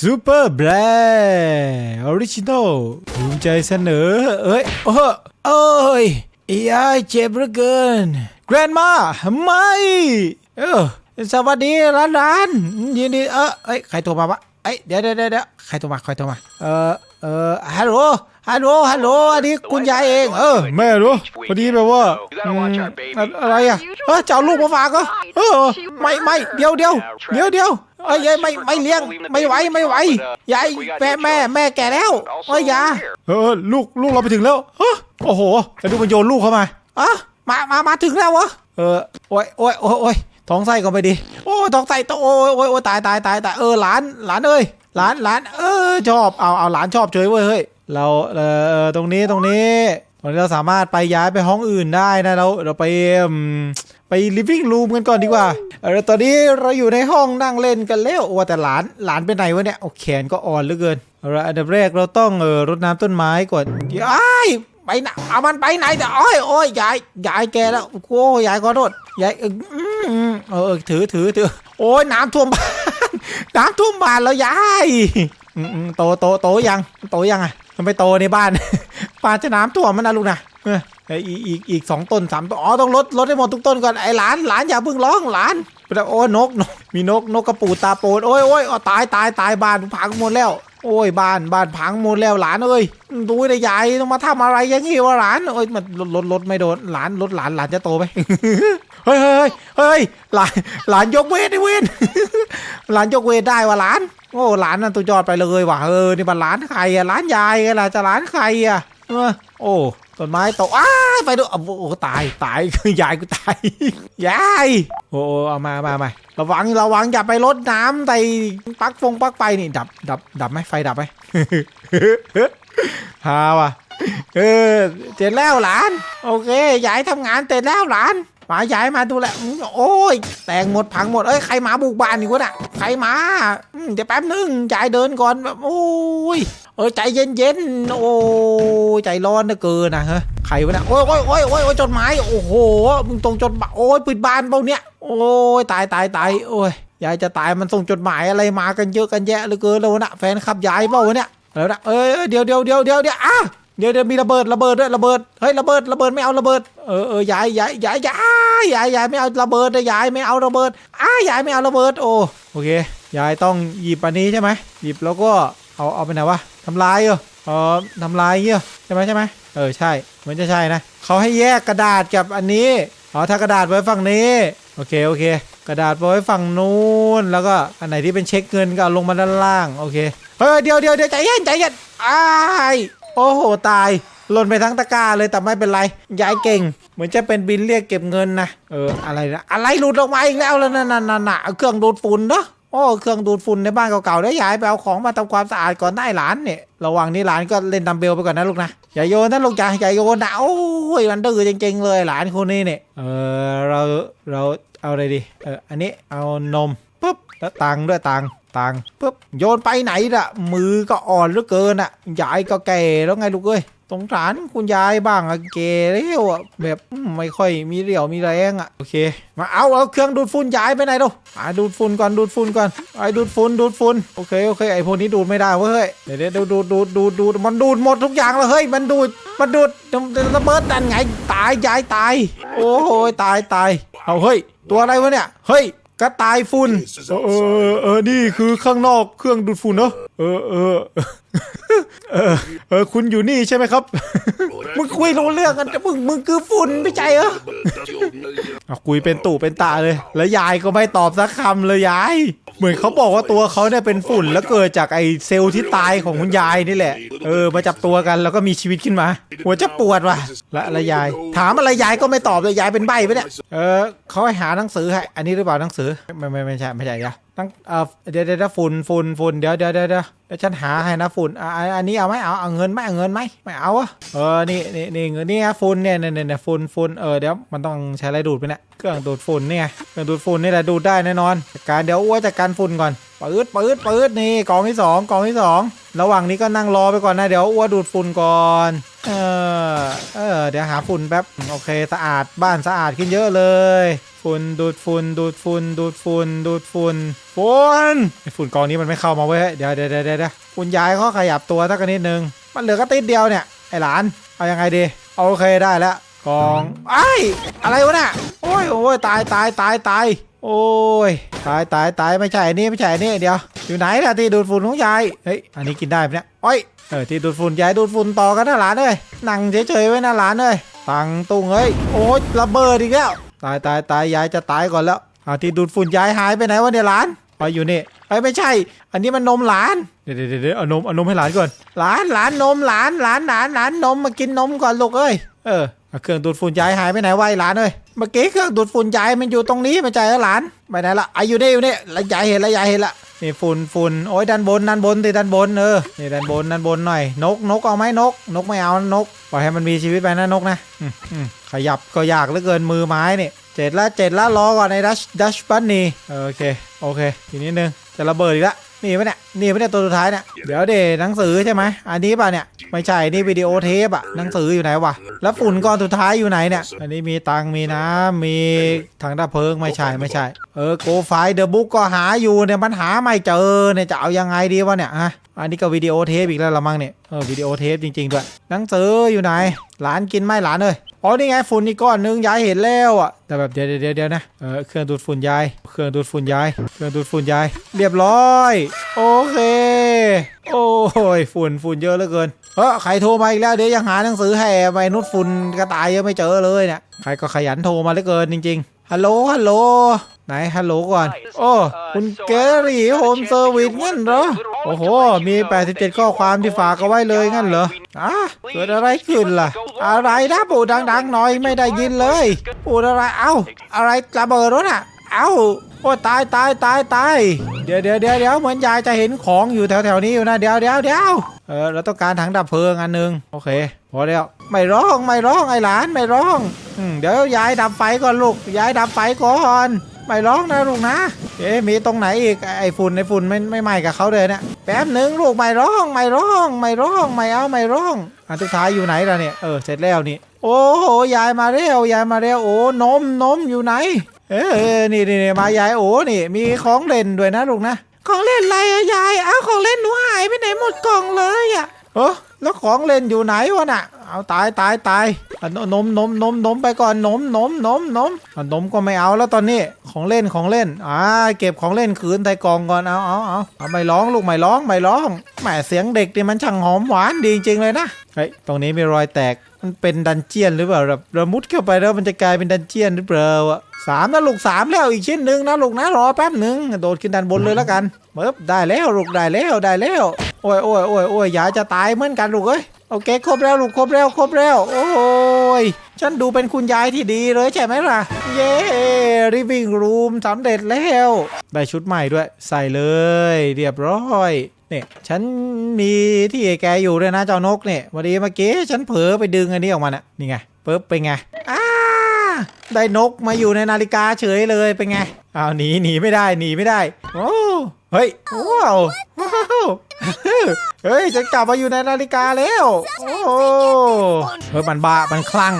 ซูเปอร์แบรออริจินอลภูมิใจเสนอ เอ้ยเออเอ้ยไอ้ายเจ็บเหลือเกินแกรนมาไม่เออสวัสดีร้านร้านยินดีเออเอ้ยใครโทรมาวะเอ้ยเดี๋ยวเดี๋ยวเดี๋ยวใครโทรมาใครโทรมาเออเออฮัลโหลฮัลโหลฮัลโหลอันนี้คุณยายเอง เออแม่รู้พอดีแบบว่าอะอะไรอะเออจะเอาลูกมาฝากเหรอเออไม่ไม่เดี๋ยวเดี๋ยวเดี๋ยวเดี๋ยว เอ้ยยายไม่ไม่เลี้ยงไม่ไหวไม่ไหวยายแม่แม่แม่แก่แล้วเอ้ยยาเออลูกลูกเราไปถึงแล้วฮะโอ้โหแล้วดูมันโยนลูกเข้ามาอะมามามาถึงแล้ววะเออโอ้ยโอ้ยโอ้ยโอ้ยท้องไส้ก็ไม่ดี โอ้ยท้องไส้โตโอ้ยโอ้ยโอ้ยตายตายตายตายเออหลานหลานเอ้ยหลานหลานเออชอบเอาเอาหลานชอบเฉยเว้ยเฮ้ยเราเออตรงนี้ตรงนี้ตรงนี้เราสามารถไปย้ายไปห้องอื่นได้นะเราเราไป ไป living room กันก่อนดีกว่าเออตอนนี้เราอยู่ในห้องนั่งเล่นกันแล้วว่าแต่หลานหลานไปไหนวะเนี่ยโอ้แขนก็อ่อนเหลือเกินเอาละอันดับแรกเราต้องเออรดน้ำต้นไม้ก่อนไอ้ายไปไหนเอามันไปไหนแต่โอ้ยโอ้ยยายยายแกแล้วโอ้ยายขอโทษยายเออเออถือถือถือโอ้ยน้ำท่วมบ้านน้ำท่วมบ้านแล้วยายโตโตโตยังโตยังอะมันไปโตในบ้านบ้านจะน้ำท่วมมันนะลูกนะ ออไอ้อีกอีกอีกสองต้นสามต้นอ๋อต้องลดลดให้หมดทุกต้นก่อนไอ้หลานหลานอย่าเพิ่งร้องหลานไปแล้วโอ้ยนกนกมีนกนกกระปูตาโปนโอ้ยโอ้ยอ๋อตายตายตายบ้านพังหมดแล้ว โอ้ยบ้านบ้านพังหมดแล้วหลานเอ้ยดูได้ยายต้องมาทำอะไรอย่างงี้วะหลานโอ้ยมันลดลดลดไม่โดนหลานลดหลานหลานจะโตไหมเฮ้ยเฮ้ยเฮ้ยหลานหลานยกเวทดิเวนหลานยกเวทได้วะหลาน โอ้หลานนั่นตัวยอดไปเลยว่ะเออนี่มันหลานใครอะหลานยายไงล่ะจะหลานใครอะเออโอ้ ต้นไม้ตกอ้าไปดูโอ้ตายตายยายกูตายยายโอ้เอามามามาระวังระวังอย่าไปลดน้ำใส่ปักฟงปักไปนี่ดับดับดับไหมไฟดับไหมฮาว่ะเออเสร็จแล้วหลาน โอเคยายทำงานเสร็จแล้วหลาน มาย้ายมาดูแลโอ้ยแตงหมดพังหมดเอ้ยใครมาบุกบ้านนี่วะน่ะใครมาเดี๋ยวแป๊บนึงยายเดินก่อนแบบโอ้ยเออใจเย็นเย็นๆโอ้ยใจร้อนเหลือเกินนะฮะใครวะน่ะโอ้ยโอ้ยโอ้ยโอ้ยโอ้ยจดหมายโอ้โหมึงตรงจดโอ้ยปิดบ้านเปล่าเนี่ยโอ้ยตายตายตายโอ้ยยายจะตายมันส่งจดหมายอะไรมากันเยอะกันแยะเหลือเกินแล้วนะแฟนคลับยายเปล่าวะเนี่ยแล้วนะเอ้ยเอ้ยเดี๋ยวเดี๋ยวเดี๋ยวเดี๋ยวเดี๋ยวอะ เดี๋ยวเดี๋ยวมีระเบิดระเบิดด้วยระเบิดเฮ้ยระเบิดระเบิดไม่เอาระเบิดเออเออยายยายยายยายยายยายไม่เอาระเบิดนะยายไม่เอาระเบิดอ้ายายไม่เอาระเบิดโอ้โอเคยายต้องหยิบอันนี้ใช่ไหมหยิบแล้วก็เอาเอาไปไหนวะทำลายเหรอเออทำลายเงี้ยใช่ไหมใช่ไหมเออใช่เหมือนจะใช่นะเขาให้แยกกระดาษกับอันนี้อ๋อถ้ากระดาษไว้ฝั่งนี้โอเคโอเค กระดาษไว้ฝั่งนู้นแล้วก็อันไหนที่เป็นเช็คเงินก็ลงมาด้านล่างโอเคเฮ้ยเดี๋ยวเดี๋ยวเดี๋ยวใจเย็นใจเย็นอ้าย โอ้โหตายหล่นไปทั้งตะกร้าเลยแต่ไม่เป็นไรยายเก่ง เหมือนจะเป็นบินเรียกเก็บเงินนะเอออะไรนะอะไรหลุดออกมาอีกแล้วแล้วนั่นนั่นน่ะเครื่องดูดฝุ่นเนาะโอ้เครื่องดูดฝุ่นในบ้านเก่าๆได้ยายไปเอาของมาทำความสะอาดก่อนได้หลานเนี่ยระว่างนี้หลานก็เล่นดัมเบลไปก่อนนะลูกนะอย่าโยนนะลูกจ้าอย่าโยนนะโอ้ยมันดื้อจริง ๆ เลยหลานคนนี้เนี่ยเออเราเราเอาอะไรดีเอออันนี้เอานมปุ๊บแล้วตังค์ด้วยตังค์ ตังปุ๊บโยนไปไหนล่ะ มือก็อ่อนเหลือเกินอะ ยายก็แก่แล้วไงลูกเอ้ยสงสารคุณยายบ้างอะเกแล้วอะแบบไม่ค่อยมีเรี่ยวมีแรงอะโอเค มาเอาเอาเครื่องดูดฝุ่นยายไปไหนดูอ่าดูดฝุ่นก่อนดูดฝุ่นก่อนไอ้ดูดฝุ่นดูดฝุ่นโอเคโอเคไอ้พวกนี้ดูดไม่ได้เว้ยเดี๋ยวเดี๋ยวดูดดูดดูดดูดมันดูดหมดทุกอย่างแล้วเฮ้ยมันดูดมันดูดระเบิดนั่นไงตายยายตาย โอ้โหตายตายเอาเฮ้ยตัวอะไรวะเนี่ยเฮ้ย กระต่ายฝุ่นเออเออเออนี่คือข้างนอกเครื่องดูดฝุ่นเนอะ เออเออเออเออคุณอยู่นี่ใช่ไหมครับ มึงคุยรู้เรื่องกันมึงมึงคือฝุ่นไม่ใช่เหรออะคุยเป็นตู่เป็นตาเลย แล้วยายก็ไม่ตอบสักคำเลยยาย เหมือนเขาบอกว่าตัวเขาเนี่ยเป็นฝุ่นแล้วเกิดจากไอเซลล์ที่ตายของคุณยายนี่แหละ เออ มาจับตัวกันแล้วก็มีชีวิตขึ้นมา หัวจะปวดว่ะและและยาย ถามอะไรยายก็ไม่ตอบเลยยายเป็นใบ้ไปะเนี่ย เออเขาให้หาหนังสือให้ อันนี้หรือเปล่าหนังสือ ไม่ไม่ไม่ใช่ไม่ใช่เดี๋ยวั้งเออเดี๋ยวเดี๋ยวฝุ่นฝุ่นฝุ่นเดี๋ยวเดี๋ยวเดี๋ยวเดี๋ยวฉันหาให้นะฝุ่นอะอันนี้เอาไหมเอาเอาเงินไหมเอาเงินไหมไม่เอาอะเออนี่นี่นี่เงินนี่ไงฝุ่นเนี่ยเนี่ยเนี่ยเนี่ยฝุ่นฝุ่นเออเดี๋ยวมันต้องใช้อะไรดูดไปเนี่ยเครื่องดูดฝุ่นเนี่ยเครื่องดูดฝุ่นนี่แหละดูดได้แน่นอนจัดการเดี๋ยวอ้วจัดการฝุ่นก่อนปืดปืดปืดนี่กองที่สองกองที่สองระหว่างนี้ก็นั่งรอไปก่อนนะเดี๋ยวอ้วดูดฝุ่นก่อนเออเออเดี๋ยวหาฝุ่นแป๊บโอเคสะอาดบ้านสะอาดขึ้นเยอะเลย ฝุ่นดูดฝุ่นดูดฝุ่นดูดฝุ่นดูดฝุ่น ฝุ่นไอ้ฝุ่นกองนี้มันไม่เข้ามาเว้ยเดี๋ยวเดี๋ยวเดี๋ยวเดี๋ยวคุณยายเขาขยับตัวสักนิดนึง มันเหลือก็ติดเดียวเนี่ยไอ้หลานเอายังไงดีโอเคได้แล้วกองไอ้ยอะไรวะน่ะโอ้ยโอ้ยตายตายตายตายโอ้ยตายตายตายไม่ใช่นี่ไม่ใช่นี่เดี๋ยวอยู่ไหนล่ะที่ดูดฝุ่นของยายเฮ้ยอันนี้กินได้ไหมเนี่ยโอ้ยเออที่ดูดฝุ่นยายดูดฝุ่นต่อกันนะหลานเอ้ยนั่งเฉยๆไว้นะหลานเอ้ยตังตุงเอ้ยโอ้ยระเบิดอีกแล้วตายตายตายยายจะตายก่อนแล้วอาที่ดูดฝุ่นยายหายไปไหนวะเนี่ยหลาน ไปอยู่นี่เอ้ยไม่ใช่ อันนี้มันนมหลานเดี๋ยวเดี๋ยวเดี๋ยวเอานมเอานมให้หลานก่อน หลานหลานนมหลานหลานหลานหลานนมมากินนมก่อนลูกเอ้ย เออเอาเครื่องดูดฝุ่นยายหายไปไหนวะไอ้หลานเอ้ย เมื่อกี้เครื่องดูดฝุ่นยายมันอยู่ตรงนี้ไม่ใช่เหรอหลาน ไปไหนละไอาอยู่นี่อยู่นี่แล้วยายเห็นแล้วยายเห็นละ นี่ฝุ่นฝุ่นโอ้ยด้านบนด้านบนติด้านบนเออ นี่ด้านบนด้านบนหน่อย นกนกเอาไหมนก นกไม่เอานก ปล่อยให้มันมีชีวิตไปนะนกนะอืมอืมขยับก็ยากเหลือเกินมือไม้เนี่ย เจ็ดละเจ็ดละรอก่อนในดัชดัชบันนี่โอเคโอเคทีนี้นึงจะระเบิดอีกละนี่ปะเนี่ยนี่ปะเนี่ยตัวสุดท้ายเนี่ยเดี๋ยวเดหนังสือใช่ไหมอันนี้ป่ะเนี่ยไม่ใช่นี่วิดีโอเทปอะหนังสืออยู่ไหนวะแล้วฝุ่นก้อนสุดท้ายอยู่ไหนเนี่ยอันนี้มีตังมีน้ำมีถังดับเพลิงไม่ใช่ไม่ใช่เออโกไฟเดอะบุ๊กก็หาอยู่เนี่ยมันหาไม่เจอเนี่ยจะเอายังไงดีวะเนี่ยฮะอันนี้ก็วิดีโอเทปอีกแล้วละมั้งเนี่ยเออวิดีโอเทปจริงๆด้วยหนังสืออยู่ไหนหลานกินไหมหลานเอ้ย อ๋อนี่ไงฝุ่นนี่ก้อนนึงยายเห็นแล้วอะแต่แบบเดี๋ยวเดี๋ยวเดี๋ยวนะเออเครื่องดูดฝุ่นยาย เครื่องดูดฝุ่นยาย เครื่องดูดฝุ่นยาย เรียบร้อย โอเค โอ้ยฝุ่นฝุ่นเยอะเหลือเกินเออใครโทรมาอีกแล้วเดี๋ยวยังหาหนังสือแห่ไปนุดฝุ่นกระต่ายยังไม่เจอเลยเนี่ยใครก็ขยันโทรมาเหลือเกินจริง ๆฮัลโหลฮัลโหล ไหนฮัลโหลก่อน โอ้คุณเกอรี่โฮมเซอร์วิสงั้นเหรอ โอ้โห มี 87 ข้อความที่ฝากเอาไว้เลยงั้นเหรออะเกิดอะไรขึ้นล่ะ อะไรนะปูดดังๆหน่อยไม่ได้ยินเลยปูดอะไรเอ้า อะไรระเบิดรถอะ เอ้าโอ้ตายตายตายตายเดี๋ยวเดี๋ยวเดี๋ยวเดี๋ยวเหมือนยายจะเห็นของอยู่แถวแถวๆนี้อยู่นะเดี๋ยวเดี๋ยวเดี๋ยวเออเราต้องการถังดับเพลิงอันหนึงโอเคพอแล้วไม่ร้องไม่ร้องไอ้หลานไม่ร้องอืมเดี๋ยวยายดับไฟก่อนลูกยายดับไฟก่อน ไม่ร้องนะลูกนะ เอ๊ะมีตรงไหนอีกไอ้ไอ้ฝุ่นไอ้ฝุ่นไม่ไม่ไหม้กับเขาเลยเนี่ยแป๊บหนึ่งลูกไม่ร้องไม่ร้องไม่ร้องไม่เอาไม่ร้องอันสุดท้ายอยู่ไหนล่ะเนี่ยเออเสร็จแล้วนี่โอ้โหยายมาเร็วยายมาเร็วโอ้นมนมอยู่ไหน เออเออนี่นี่นี่มายายโอ้นี่ มีของเล่นด้วยนะลูกนะของเล่นอะไรอะยายเอาของเล่นหนูหายไปไหนหมดกล่องเลยอะเออ แล้วของเล่นอยู่ไหนวะน่ะ เอาตายตายตายนมนมนมนมไปก่อนนมนมนมนมนมก็ไม่เอาแล้วตอนนี้ของเล่นของเล่น อ่า เก็บของเล่นคืนใส่กล่องก่อนเอาเอาเอาเอาไม่ร้องลูกไม่ร้องไม่ร้องแหมเสียงเด็กนี่มันช่างหอมหวานดีจริงเลยนะเฮ้ยตรงนี้มีรอยแตกมันเป็นดันเจียนหรือเปล่าแบบเรามุดเข้าไปแล้วมันจะกลายเป็นดันเจียนหรือเปล่าอะสามนะลูกสามแล้วอีกชิ้นหนึ่งนะลูกนะรอแป๊บหนึ่งโดดขึ้นด้านบนเลยแล้วกันเบิบได้แล้วลูกได้แล้วได้แล้ว โอ้ยโอ้ยโอ้ยโอ้ยยายจะตายเหมือนกันลูกเอ้ยโอเคครบแล้วลูกครบแล้วครบแล้ว โอ้ยฉันดูเป็นคุณยายที่ดีเลยใช่ไหมล่ะ เย้ริวิ่งรูมสำเร็จแล้ว ได้ชุดใหม่ด้วย ใส่เลย เรียบร้อยเนี่ยฉันมีที่แกอยู่ด้วยนะเจ้านกเนี่ยวันนี้เมื่อกี้ฉันเผลอไปดึงอันนี้ออกมาน่ะนี่ไงปึ๊บเป็นไงอ้าได้นกมาอยู่ในนาฬิกาเฉยเลยเป็นไงอ้าวหนีหนีไม่ได้หนีไม่ได้ โอ้ เฮ้ยว้าวว้าวเฮ้ยจะกลับมาอยู่ในนาฬิกาแล้วโอ้เฮ้ยมันบ้ามันคลั่ง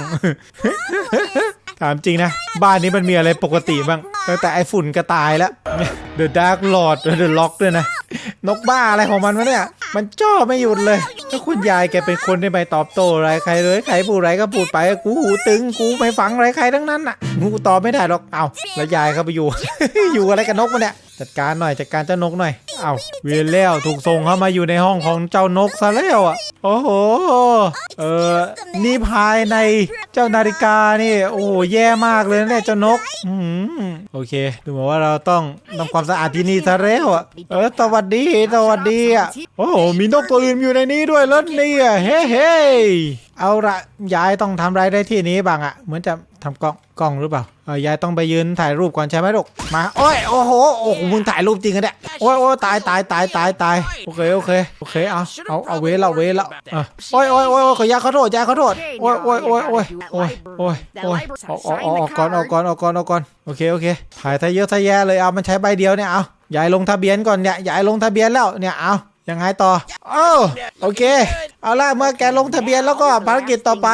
ถามจริงนะ บ้านนี้มันมีอะไรปกติบ้างตั้งแต่ไอฝุ่นกระต่ายแล้ว The Dark Lord The Lock ด้วยนะ นกบ้าอะไรของมันวะเนี่ยมันจ้อไม่หยุดเลยแล้วคุณยายแกเป็นคนที่ไม่ตอบโต้อะไรใครเลยใครพูดอะไรก็พูดไปกูหูตึงกูไม่ฟังอะไรใครทั้งนั้นน่ะกูตอบไม่ได้หรอกเอาแล้วยายเขาไปอยู่ อยู่อะไรกับนกมันเนี่ยจัดการหน่อยจัดการเจ้านกหน่อยเอาเวียนแล้วถูกส่งเข้ามาอยู่ในห้องของเจ้านกซะแล้วอะโอ้โหเออนี่ภายในเจ้านาฬิกานี่โอ้โหแย่มากเลยเนี่ยเจ้านกอืมโอเค ดูเหมือนว่าเราต้องทำความสะอาดที่นี่ซะแล้วอะเออสวัสดีสวัสดีอะโอ้โหมีนกตัวอื่นอยู่ในนี้ด้วยแล้วเนี่ยเฮ้เฮ้เอาละยายต้องทำอะไรได้ที่นี้บ้างอะเหมือนจะทำกล้องกล้องหรือเปล่าเออยายต้องไปยืนถ่ายรูปก่อนใช่ไหมลูกมาโอ้ยโอ้โหโอ้โหมึงถ่ายรูปจริงกันเนี่ยโอ้ยโอ้ยตายตายตายตายตายโอเคโอเคโอเคเอาเอาเอาเวละเวลละเออโอ้ยโอ้ยโอ้ยขอยาขอโทษยายขอโทษโอ้ยโอ้ยโอ้ยโอ้ยโอ้ยโอ้ยโอ้ยอออาออกก่อนเอาก่อนเอาก่อนเอาก่อนโอเคโอเคถ่ายทะเยอะทะแยะเลยเอามันใช้ใบเดียวเนี่ยเอายายลงทะเบียนก่อนเนี่ยยายลงทะเบียนแล้วเนี่ยเอา ยังไงต่อเอ้าโอเค เอาล่ะเมื่อแกลงทะเบียนแล้วก็ภารกิจต่อไป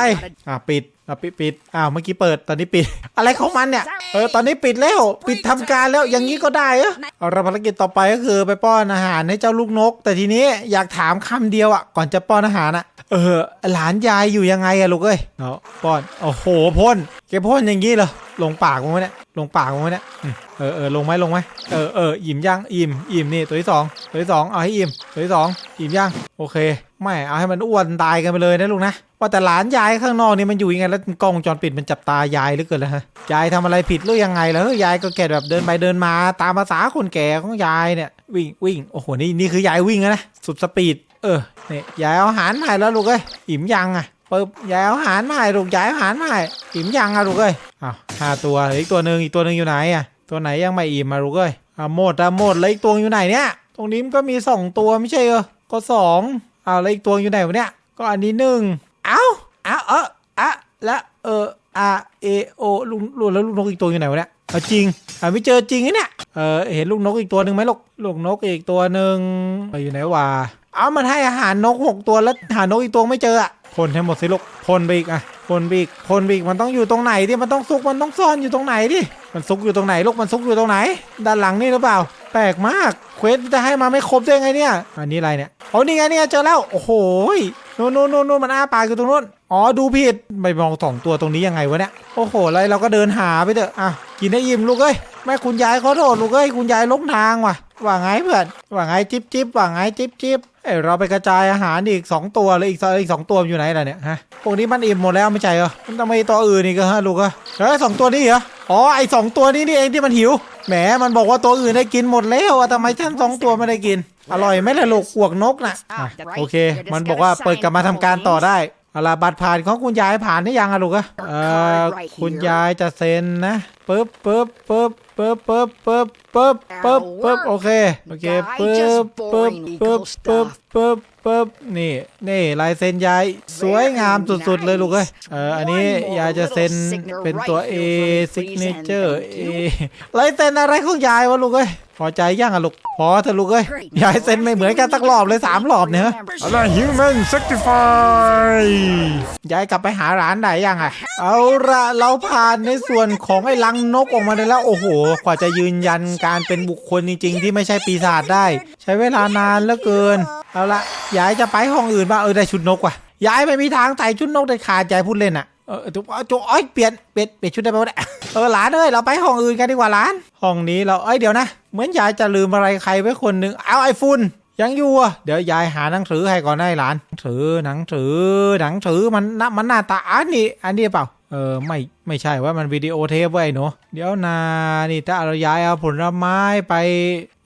อะปิดอะปิดปิด อ้าวเมื่อกี้เปิดตอนนี้ปิด อะไรของมันเนี่ยเออตอนนี้ปิดแล้วปิดทำการแล้วอย่างนี้ก็ได้เหรอเอาละภารกิจต่อไปก็คือไปป้อนอาหารให้เจ้าลูกนก แต่ทีนี้อยากถามคำเดียวอะก่อนจะป้อนอาหารอะเออหลานยายอยู่ยังไงอะลูกเอ้ยเอาป้อนโอ้โหพ่นแกพ่นอย่างนี้เหรอลงปากมึงไหมเนี่ยลงปากมึงไหมเนี่ยอืมเออเออลงไหมลงไหมเออเอออิ่มยังอิ่มอิ่มนี่ตัวที่สองตัวที่สองเอาให้อิ่มตัวที่สองอิ่มยังโอเค ไม่เอาให้มันอ้วนตายกันไปเลยนะลูกนะว่าแต่หลานยายข้างนอกนี่มันอยู่ยังไงแล้วกล้องวงจรปิดมันจับตายายหลือเกินแล้วฮะยายทำอะไรผิดหรือยังไงแล้วยายก็แก่แบบเดินไปเดินมาตามภาษาคนแก่ของยายเนี่ย วิ่งวิ่งโอ้โหนี่นี่คือยายวิ่งนะสุดสปีด เออเนี่ยยายเอาอาหารมาให้แล้วลูกเอ้ยอิ่มยังอะปึ๊บยายเอาอาหารมาให้ลูกยายเอาอาหารมาให้อิ่มยังอะลูกเอ้ยอ้าวห้าตัวอีกตัวหนึ่งอีกตัวหนึ่งอยู่ไหนอะตัวไหนยังไม่อิ่มมาลูกเอ้ยอะหมดอะหมดแล้วอีกตัวอยู่ไหนเนี่ยตรงนี้มันก็มีสองตัวไม่ใช่เหรอก็สองอ้าวแล้วอีกตัวอยู่ไหนวะเนี่ยก็อันนี้หนึ่งเอ้าอ้าวเอออะ แล้วเอออาเอโอลูกลูกแล้วลูกนกอีกตัวอยู่ไหนวะเนี่ยเอาจริงอ่าไม่เจอจริงนะเนี่ยเออเห็นลูกนกอีกตัวหนึ่งไหมลูกลูกนกอีกตัวหนึ่งไปอยู่ไหนวะเอามันให้อาหารนกหกตัวแล้วหานกอีกตัวไม่เจออะพ่นให้หมดสิลูกพ่นไปอีกอะพ่นไปอีกพ่นไปอีกมันต้องอยู่ตรงไหนดิมันต้องซุกมันต้องซ่อนอยู่ตรงไหนดิมันซุกอยู่ตรงไหนลูกมันซุกอยู่ตรงไหน ด้านหลังนี่หรือเปล่าแปลกมากเควสจะให้มาไม่ครบได้ไงเนี่ย อันนี้อะไรเนี่ยโอ้นี่ไงนี่ไงเจอแล้วโอ้โห นู่นนู่นนู่นนู่นมันอ้าปากอยู่ตรงนู้นอ๋อดูผิดไปมองสองตัวตรงนี้ยังไงวะเนี่ยโอ้โหอะไรเราก็เดินหาไปเถอะอะกินให้อิ่มลูกเอ้ยแม่คุณยายขอโทษลูกเอ้ยคุณยายลงทางว่ะว่าไงเพื่อนว่าไงจิ๊บจิ๊บว่าไงจิ๊บจิ๊บเอ้ยเราไปกระจายอาหารอีกสองตัวเลยอีกอีกสองตัวอยู่ไหนล่ะเนี่ยฮะพวกนี้มันอิ่มหมดแล้วไม่ใช่เหรอมันทำไมตัวอื่นอีกฮะลูกอะเฮ้ยสองตัวนี้เหรออ๋อไอสองตัวนี้นี่เองที่มันหิวแหมมันบอกว่าตัวอื่นได้กินหมดแล้วอะทำไมฉันสองตัวไม่ได้กิน อร่อยไหมล่ะลูกอวกนกน่ะอะโอเค มันบอกว่าเปิดกลับมาทำการต่อได้เอาล่ะบัตรผ่านของคุณยายผ่านหรือยังอะลูกอะเอ่อคุณยายจะเซ็นนะปึ๊บปึ๊บปึ๊บปึ๊บปึ๊บปึ๊บปึ๊บปึ๊บปึ๊บโอเคโอเคปึ๊บปึ๊บปึ๊บปึ๊บปึ๊บปึ๊บนี่นี่ลายเซ็นยายสวยงามสุดๆเลยลูกเอ้ยเอออันนี้ยายจะเซ็นเป็นตัว A signature A ลายเซ็นอะไรของยายวะลูกเอ้ย พอใจยังอะลูกพอเถอะลูกเอ้ยยายเซ็นไม่เหมือนกันสักรอบเลยสามรอบเนี่ยอะไร human sacrifice ย้ายกลับไปหาร้านไหนยังอะเอาละเราผ่านในส่วนของไอ้ลังนกออกมาได้แล้วโอ้โหกว่าจะยืนยันการเป็นบุคคลจริง ๆ ที่ไม่ใช่ปีศาจได้ ใช้เวลานานเหลือเกิน เอาละย้ายจะไปห้องอื่นบ้างเออได้ชุดนกว่ะย้ายไม่มีทางใส่ชุดนกได้ขาดใจพูดเล่นอะเออจุ๊บจุ๊บเอ้ยเปลี่ยนเปลี่ยนเปลี่ยนชุดได้ไหมวะเนี่ยเออหลานเอ้ยเราไปห้องอื่นกันดีกว่าหลาน ห้องนี้เราเอ้ยเดี๋ยวนะ เหมือนยายจะลืมอะไรใครไว้คนหนึ่งเอาไอ้ฝุ่นยังอยู่อะเดี๋ยวยายหาหนังสือให้ก่อนได้หลานหนังสือหนังสือหนังสือมันน่ะมันหน้าตาอันนี้ อันนี้เปล่าเออไม่ไม่ใช่ว่ามันวิดีโอเทปไว้ยหนูเดี๋ยวนานี่ถ้าเรายายเอาผลไม้ไป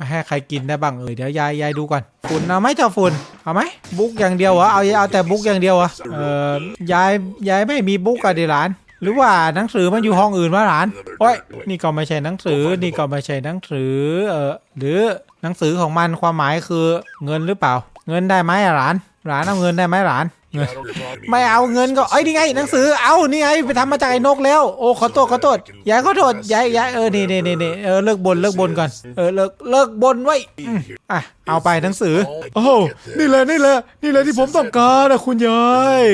ให้ใครกินได้บ้างเออเดี๋ยวยายยายดูก่อนฝุ่นเอาไหมเจ้าฝุ่นเอาไหมบุ๊กอย่างเดียวเหรอเอาเอาแต่บุ๊กอย่างเดียวเหรอเออยายยายไม่มีบุ๊กอะดิหลาน หรือว่าหนังสือมันอยู่ห้องอื่นวะหลานโอ้ยนี่ก็ไม่ใช่หนังสือ นี่ก็ไม่ใช่หนังสือ เออหรือหนังสือของมันความหมายคือเงินหรือเปล่า เงินได้ไหมอะหลาน หลานเอาเงินได้ไหมหลานเงินไม่เอาเงินก็เอ้ยนี่ไงหนังสือ เอานี่ไงไปทำมาจากไอ้นกแล้ว โอ้ขอโทษขอโทษยายขอโทษยายยายเออนี่นี่นี่นี่เออเลิกบนเลิกบนก่อน เออเลิกเลิกบนไว้อืมอะ เอาไปหนังสือ โอ้โหนี่แหละนี่แหละนี่แหละที่ผมต้องการนะคุณยาย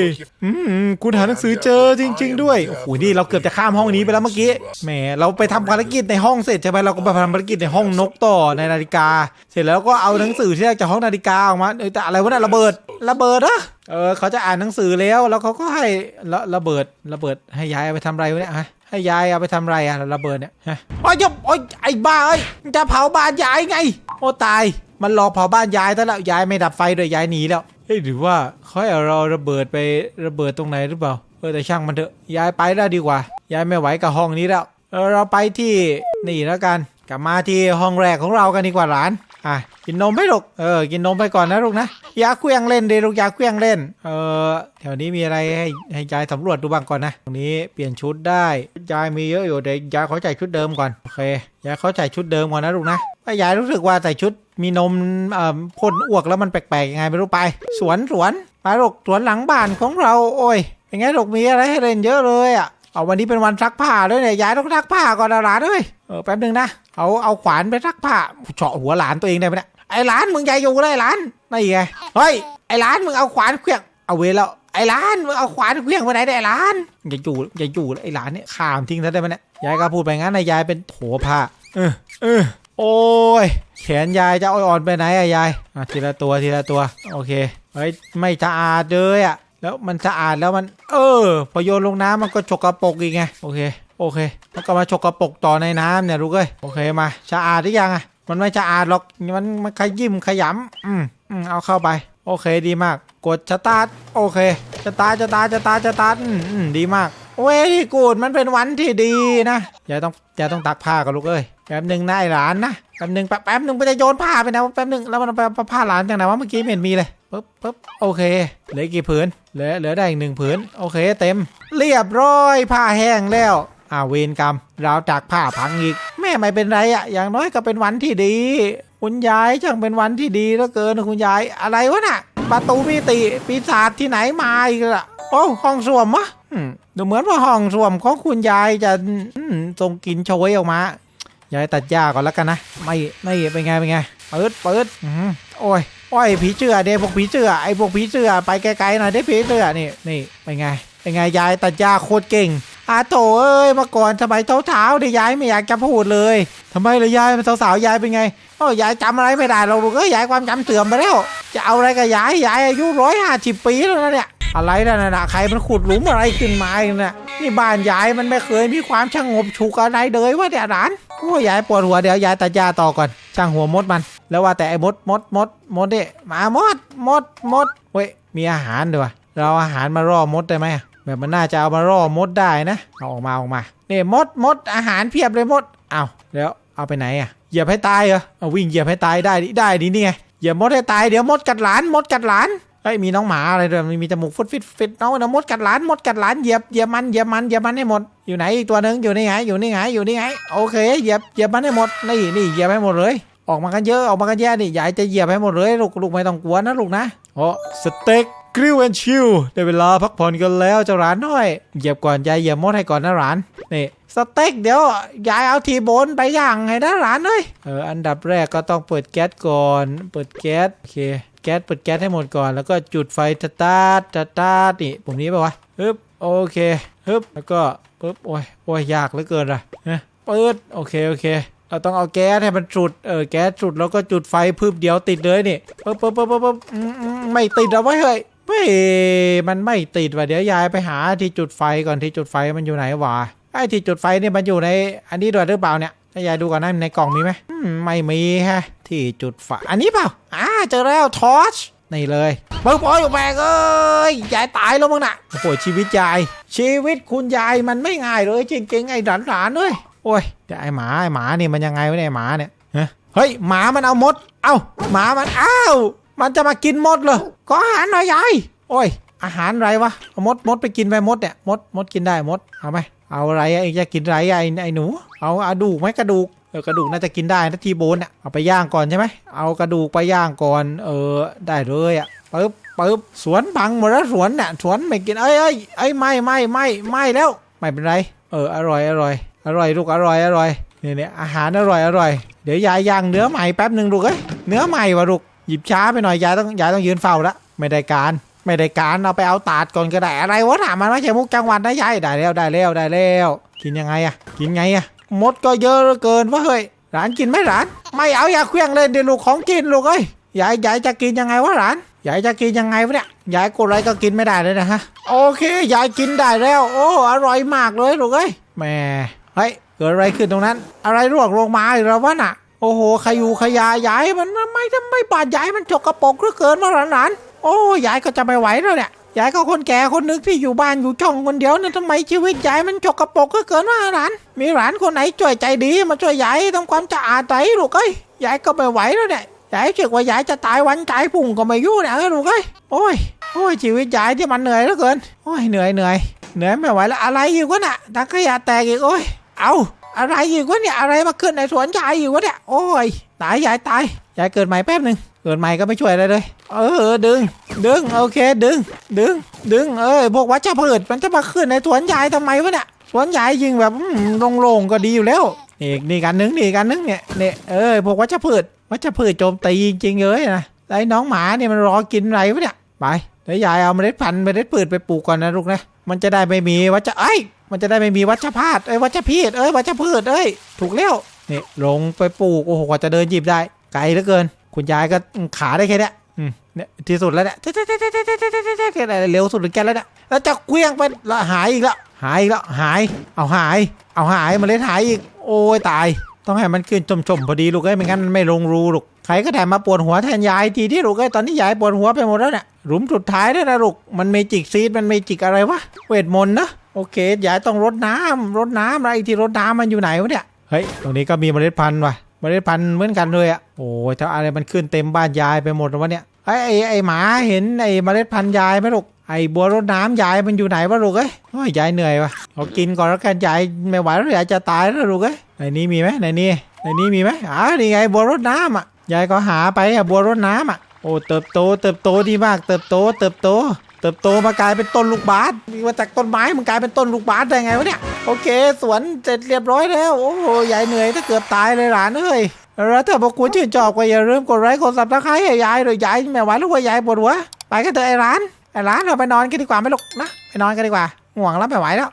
อืมคุณหาหนังสือเจอจริง ๆ ด้วยโอ้โหนี่เราเกือบจะข้ามห้องนี้ไปแล้วเมื่อกี้แหมเราไปทำภารกิจในห้องเสร็จใช่ไหมเราก็ไปทำภารกิจในห้องนกต่อในนาฬิกา เสร็จแล้วก็เอาหนังสือที่ได้จากห้องนาฬิกาออกมาเออแต่อะไรวะเนี่ยระเบิดระเบิดอะเออเขาจะอ่านหนังสือแล้วแล้วเขาก็ให้ระระเบิดระเบิดให้ยายเอาไปทำอะไรวะเนี่ยฮะให้ยายเอาไปทำอะไรอะระเบิดเนี่ยฮะโอ้ยโอ้ยไอ้บ้าเอ้ยมันจะเผาบ้านยายไง โอ้ตาย มันรอเผาบ้านยายซะแล้วยายไม่ดับไฟด้วยยายหนีแล้วเฮ้ยหรือว่าเขาให้เราระเบิดไประเบิดตรงไหนหรือเปล่าเออแต่ช่างมันเถอะยายไปแล้วดีกว่า ยายไม่ไหวกับห้องนี้แล้วเออเราไปที่นี่แล้วกัน กลับมาที่ห้องแรกของเรากันดีกว่าหลานอะกินนมไหมลูกเออกินนมไปก่อนนะลูกนะยาเคลี้ยงเล่นเดลูกยาเคลี้ยงเล่นเออแถวนี้มีอะไรให้ให้ยายสำรวจดูบ้างก่อนนะตรงนี้เปลี่ยนชุดได้ยายมีเยอะอยู่เดี๋ยวยายขอใส่ชุดเดิมก่อนโอเคยายขอใส่ชุดเดิมก่อนนะลูกนะว่ายายรู้สึกว่าใส่ชุด มีนมเอ่อพ่นอ้วกแล้วมันแปลกๆยังไงไม่รู้ไป สวนสวนไปลูกสวนหลังบ้านของเราโอ้ยเป็นไงลูกมีอะไรให้เล่นเยอะเลยอะเอาวันนี้เป็นวันซักผ้าด้วยเนี่ยยายต้องซักผ้าก่อนนะหลานเอ้ยเออแป๊บนึงนะเอาเอาขวานไปซักผ้าเฉาะหัวหลานตัวเองได้ไหมเนี่ยไอ้หลานมึงใหญ่อยู่เลยหลานนี่ไงเฮ้ยไอ้หลานมึงเอาขวานเครื่องเอาเวแล้วไอ้หลานมึงเอาขวานเคลื่องไปไหนได้ไอ้หลานอย่าอยู่อย่าอยู่เลยไอ้หลานเนี่ยขามทิ้งซะได้ไหมเนี่ยยายก็พูดไปงั้นนะยายเป็นโถผ้าเออเออโอ้ย แขนยายจะอ่อนๆไปไหนอะยายอะทีละตัวทีละตัว โอเคเฮ้ยไม่สะอาดเลยอะแล้วมันสะอาดแล้วมัน เออ พอโยนลงน้ำมันก็ฉกกระปกอีกไงโอเค โอเคมันก็มาฉกกระปกต่อในน้ำเนี่ยลูกเอ้ยโอเคมาสะอาดหรือยังอะมันไม่สะอาดหรอกมันมันขยิมขยำอืมอืมเอาเข้าไป โอเคดีมาก กดสตาร์ทโอเคสตาร์ทสตาร์ทสตาร์ทสตาร์ทอืมดีมาก เว้ยกูดมันเป็นวันที่ดีนะอย่าต้องอย่าต้องตักผ้ากับลูกเอ้ยแป๊บหนึ่งนะไอหลานนะแป๊บหนึ่งแป๊บแป๊บหนึ่งไปจะโยนผ้าไปนะแป๊บหนึ่งแล้วมันเอาไปผ้าหลานจากไหนวะเมื่อกี้ม่เห็นมีเลยปึ๊บปึ๊บโอเคเหลือกี่ผืนเหลือเหลือได้อีกหนึ่งผืนโอเค เต็ม เรียบร้อยผ้าแห้งแล้วอ่าเวรกรรมราวจากผ้าพังอีก แม่ไม่เป็นไรอะอย่างน้อยก็เป็นวันที่ดี คุณยายช่างเป็นวันที่ดีเหลือเกินคุณยายอะไรวะน่ะ ประตูมิติปีศาจที่ไหนมาอีกล่ะโอ้ห้องส้วมมะ ดูเหมือนว่าห้องส้วมของคุณยายจะอืมส่งกินโชยออกมายายตัดหญ้าก่อนแล้วกันนะ ไม่ไม่เป็นไงเป็นไงเปิดเปิดอืมโอ้ยโอ้ยผีเชื่อเด้พวกผีเชื่อไอ้พวกผีเชื่อไปไกลๆหน่อยได้ผีเชื่อนี่นี่เป็นไงเป็นไงยายตัดหญ้าโคตรเก่งอาโถเอ้ยมื่อก่อนสมัยเช้าๆเดี๋ยยายไม่อยากจะพูดเลยทำไมเลยยายเป็นสาวๆยายเป็นไงโอ้ยายจำอะไรไม่ได้เราลูกเอ้ยยายความจำเสื่อมไปแล้ว จะเอาอะไรกับยายยายอายุร้อยห้าสิบปีแล้วนะเนี่ย อะไรนั่นะใครมันขุดหลุมอะไรขึ้นมาอีกเนี่ยนี่บ้านยายมันไม่เคยมีความสงบฉุกอะไรเลยวะเนี่ยหลานโอ้ยายปวดหัวเดี๋ยวยายตัดยาต่อก่อนช่างหัวมดมัน แล้วว่าแต่ไอ้มดมดมดมดเนี่ยมามดมดมดเว้ยมีอาหารด้วยวะเราอาหารมาร่อมดได้ไหมแบบมันน่าจะเอามาร่อมดได้นะเอาออกมาออกมาเนี่ยมดมดอาหารเพียบเลยมดเอาแล้วเอาไปไหนอะเหยียบให้ตายเหรอเอาวิ่งเหยียบให้ตายได้ได้ดินี่ไงเหยียบมดให้ตายเดี๋ยวมดกัดหลานมดกัดหลาน เฮ้ยมีน้องหมาอะไรด้วยมันมีจมูกฟุดฟิตฟิตน้องนะมดกัดหลานมดกัดหลานเหยียบเหยียบมันเหยียบมันเหยียบมันให้หมดอยู่ไหนอีกตัวหนึงอยู่นี่ไงอยู่นี่ไงอยู่นี่ไงโอเคเหยียบเหยียบมันให้หมดนี่นี่เหยียบให้หมดเลย ออกมากันเยอะออกมากันแย่นี่ยายจะเหยียบให้หมดเลยลูกลูกไม่ต้องกลัวนะลูกนะโอ้สเต็กกริลแอนชิลได้เวลาพักผ่อนกันแล้วเจ้าหลานน้อยเหยียบก่อนยายเหยียบมดให้ก่อนนะหลานนี่สเต็กเดี๋ยวยายเอาทีโบนไปย่างให้นะหลานเอ้ยเอออันดับแรกก็ต้องเปิดแก๊สก่อน เปิดแก๊สโอเค แก๊สเปิดแก๊สให้หมดก่อน แล้วก็จุดไฟตาร์ทสตาดนี่ปุ่มนี้ป่าวะฮึบโอเคฮึบแล้วก็ปึ๊บโอ้ยโอ้ยยากเหลือเกินอะนะเปิดโอเคโอเค เราต้องเอาแก๊สให้มันจุดเออแก๊สจุดแล้วก็จุดไฟพึบเดียวติดเลยนี่ปึ๊บปึ๊บปึ๊บปึ๊บปึ๊บไม่ติดเอาไว้เฮ้ยไม่มันไม่ติดว่ะเดี๋ยวยายไปหาที่จุดไฟก่อนที่จุดไฟมันอยู่ไหนวะไอ้ที่จุดไฟเนี่ยมันอยู่ในอันนี้ด้วยหรือเปล่าเนี่ย ถ้ายายดูก่อนนะในกล่องมีไหมไม่มีฮะ ที่จุดไฟอันนี้เปล่าอ่าเจอแล้วทอร์ชนี่เลยปึ๊บโอ้ยแบกเอ้ยยายตายแล้วมั้งน่ะโอ้โหชีวิตยาย ชีวิตคุณยายมันไม่ง่ายเลยจริงๆไอ้หลานหลานเอ้ยโอ้ยเดี๋ยวไอ้หมาไอ้หมานี่มันยังไงวะเนี่ยไอหมาเนี่ยเฮ้ยหมามันเอามด เอ้าหมามันอ้าวมันจะมากินมดเหรอขออาหารหน่อยยายโอ้ยอาหารอะไรวะเอามดมดไปกินไปมดเนี่ยมดมดกินได้มดเอาไหม เอาอะไรอะไอ้จะกินไรอะไอ้ไอ้หนู เอาเอาดูกไหมกระดูกเออกระดูกน่าจะกินได้นะทีโบนเนี่ยเอาไปย่างก่อนใช่ไหมเอากระดูกไปย่างก่อน เออได้เลยอะปึ๊บปึ๊บสวนพังหมดแล้วสวนเนี่ยสวนไม่กินเอ้ยเอ้ยเอ้ยไม่ไม่ไม่ไม่แล้วไม่เป็นไร เอออร่อยอร่อย อร่อยลูกอร่อยอร่อยเนี่ยเนี่ยอาหารอร่อยอร่อยเดี๋ยวยายย่างเนื้อใหม่แป๊บหนึ่งลูกเอ้ยเนื้อใหม่วะลูกหยิบช้าไปหน่อยยายต้องยายต้องยืนเฝ้าละไม่ได้การ ไม่ได้การเอาไปเอาตาดก่อนก็ได้อะไรวะน่ะมันไม่ใช่มุกจังหวัดนะยายได้แล้วได้แล้วได้แล้วกินยังไงอะกินไงอะมดก็เยอะเหลือเกินวะเฮ้ยหลานกินไหมหลาน ไม่เอาอย่าเคลี้ยงเลยเดี๋ยวลูกของกินลูกเอ้ยยายยายจะกินยังไงวะหลานยายจะกินยังไงวะเนี่ยยายกดอะไรก็กินไม่ได้เลยนะฮะโอเคยายกินได้แล้ว โอ้อร่อยมากเลยลูกเอ้ยแหม่เฮ้ยเกิดอะไรขึ้นตรงนั้น อะไรร่วงลงมาอีกแล้ววะน่ะโอ้โหขยูขยายายมันทำไมทำไมบาดยายมันจกกระปกเหลือเกินวะหลาน โอ้ยายก็จะไม่ไหวแล้วเนี่ยยายก็คนแก่คนนึงที่อยู่บ้านอยู่ช่องคนเดียวเนี่ยทำไมชีวิตยายมันจกกระปรกเหลือเกินวะหลาน มีหลานคนไหนช่วยใจดีมาช่วยยายทำความสะอาดใจลูกเอ้ยยายก็ไม่ไหวแล้วเนี่ยยายรู้สึกว่ายายจะตายวันตายพุ่งก็ไม่ยู่เนี่ยลูกเอ้ยโอ้ยโอ้ยชีวิตยายที่มันเหนื่อยเหลือเกินโอ้ยเหนื่อยเหนื่อยเหนื่อยไม่ไหวแล้วอะไรอีกวะน่ะถังขยะแตกอีกโอ้ยเอาอะไรอีกวะเนี่ยอะไรมาขึ้นในสวนยายอีกวะเนี่ยโอ้ยตายยายตายยายเกิดใหม่แป๊บหนึ่ง เกิดใหม่ก็ไม่ช่วยอะไรเลย เออดึง ดึงโอเค ดึง ดึง ดึง เอ้ยพวกวัชพืชมันจะมาขึ้นในสวนยายทำไมวะเนี่ยสวนยายยิงแบบโล่งๆก็ดีอยู่แล้วนี่นี่กันนึงนี่กันนึงเนี่ยเนี่ยเอ้ยพวกวัชพืชวัชพืชโจมตีจริงๆเลยนะไอ้น้องหมาเนี่ยมันรอกินอะไรวะเนี่ยไปเดี๋ยวยายเอาเมล็ดพันธุ์เมล็ดพืชไปปลูกก่อนนะลูกนะมันจะได้ไม่มีวัชเอ้ยมันจะได้ไม่มีวัชพาตเอ้ยวัชพืชเอ้ยวัชพืชเอ้ยถูกแล้วนี่ลงไปปลูกโอ้โหกว่าจะเดินหยิบได้ไกลเหลือเกิน คุณยายก็ขาได้แค่เนี้ยเนี่ยที่สุดแล้วเนี่ยเร็วสุดหรือแกแล้วเนี่ยแล้วจะเคลี้ยงไปแล้วหายอีกแล้วหายอีกแล้วหาย เอาหาย เอาหายเมาเล็ดหายอีก โอ้ยตาย ต้องให้มันขึ้นชมๆพอดีลูกเอ้ยไม่งั้นไม่ลงรูลูกใครก็ได้มาปวดหัวแทนยายทีที่ลูกเอ้ยตอนนี้ยายปวดหัวไปหมดแล้วเนี่ยหลุมสุดท้ายแล้วนะลูกมันเมจิกซีดมันเมจิกอะไรวะเวทมนต์นะโอเคยายต้องรดน้ำรดน้ำอะไรที่รดน้ำมันอยู่ไหนวะเนี่ยเฮ้ยตรงนี้ก็มีเมล็ดพันธุ์ว่ะ เมล็ดพันธุ์เหมือนกันเลยอะโอ้ยถ้าอะไรมันขึ้นเต็มบ้านยายไปหมดแล้ววะเนี่ยไอ้ไอ้ไอ้หมาเห็นไอ้เมล็ดพันธุ์ยายไหมลูกไอ้บัวรดน้ำยายมันอยู่ไหนวะลูกเอ้ยโอ้ยยายเหนื่อยวะเอากินก่อนแล้วกันยายไม่ไหวแล้วยายจะตายแล้วลูกเอ้ยในนี้มีไหมในนี้ในนี้มีไหมอ๋อนี่ไงบัวรดน้ำอะยายก็หาไปอะบัวรดน้ำอะโอ้เติบโตเติบโตดีมากเติบโตเติบโต เติบโตมากลายเป็นต้นลูกบาสมีมาจากต้นไม้มันกลายเป็นต้นลูกบาสได้ไงวะเนี่ย โอเค สวนเสร็จเรียบร้อยแล้ว โอ้โหยายเหนื่อยถ้าเกือบตายเลยหลานเอ้ยแล้วถ้าบอกคุณชื่นชอบก็อย่าลืมกดไลค์กดซับสไครต์ให้ยายเลยยายแม่ไหวแล้วว่ายายปวดหัว ไปกันเถอะไอ้ร้าน ไอ้ร้านเราไปนอนกันดีกว่าไหม่ลูกนะ ไปนอนกันดีกว่า ห่วงแล้วไม่ไหวแล้ว